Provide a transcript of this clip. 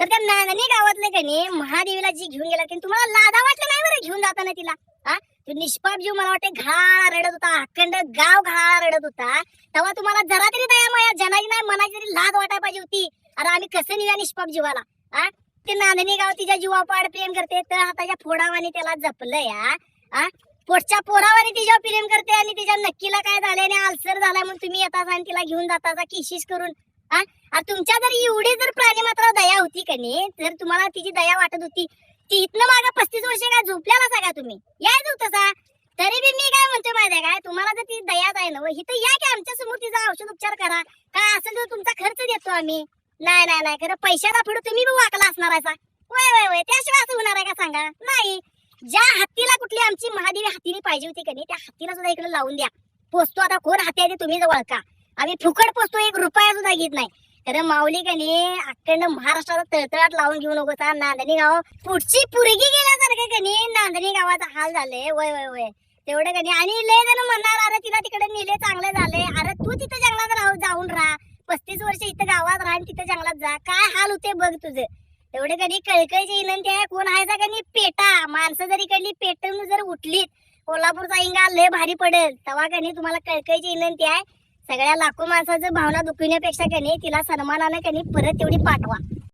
तर त्या नांदणी गावातले कणी महादेवीला जी घेऊन गेला तुम्हाला लादा वाटलं नाही बरं घेऊन जाताना तिला? हा? तो निष्पाप जीव मला वाटते घाळा रडत होता अखंड गाव घाळा रडत होता. तेव्हा तुम्हाला जरा तरी दया माया जनाची नाही मनाची तरी लाज वाटायला पाहिजे होती. अरे आम्ही कसं नेऊया निष्पाप जीवाला? हा? ते नांदणी गाव तिच्या जीवापाड प्रेम करते तर हाताच्या फोडावाने त्याला जपलं या हा? पोटच्या पोरावाने तिच्यावर प्रेम करते आणि तिच्या नक्कीला काय झाले आणि आल्सर झालाय म्हणून तुम्ही येतात आणि तिला घेऊन जाता किशीस करून. तुमच्या जर एवढी जर प्राणी मात्र दया होती का नाही तर तुम्हाला तिची दया वाटत होती ती इथनं मागा पस्तीस वर्ष काय झोपल्याला सांगा तुम्ही? यायच जो तसा तरी बी मी काय म्हणतो माहिती काय तुम्हाला जर ती दयाच आहे ना इथं या की आमच्यासमोर तिचा औषध उपचार करा. काय असेल तर तुमचा खर्च देतो आम्ही? नाही नाही नाही खरं पैशाला पुढे तुम्ही बी वाकला असणार आहे वय वय वय त्याशिवाय असं होणार आहे का सांगा? नाही. ज्या हत्तीला कुठली आमची महादेवी हत्तीने पाहिजे होती का नाही त्या हत्तीला सुद्धा इकडे लावून द्या. पोचतो आता कोण हत्ती आहे तुम्ही जवळ का? आम्ही फुकट पोचतो एक रुपया सुद्धा घेत नाही. तर माऊली कनी अखंड महाराष्ट्राचा तळतळाट लावून घेऊ नको सा. नांदणी गाव पुढची पुरगी गेल्यासारखं कनी नांदणी गावाचा हाल झाले वय वय वय. तेवढं कनी आणि लय जण म्हणणार अरे तिला तिकडे नेले चांगले झाले अरे तू तिथं जंगलात राहू जाऊन राहा. पस्तीस वर्ष इथं गावात राहा आणि जंगलात जा. काय हाल होते बघ तुझे. तेवढे कधी कळकळीची विनंती आहे. कोण आहे का कधी पेटा. माणसं जरी इकडली पेटून जर उठलीत कोल्हापूरचा इंगा लय भारी पडेल. तेव्हा कनी तुम्हाला कळकळीची विनंती आहे. सगळ्या लाखो माणसाचं भावना दुखविण्यापेक्षा कनी तिला सन्मानाने कनी परत तेवढी पाठवा.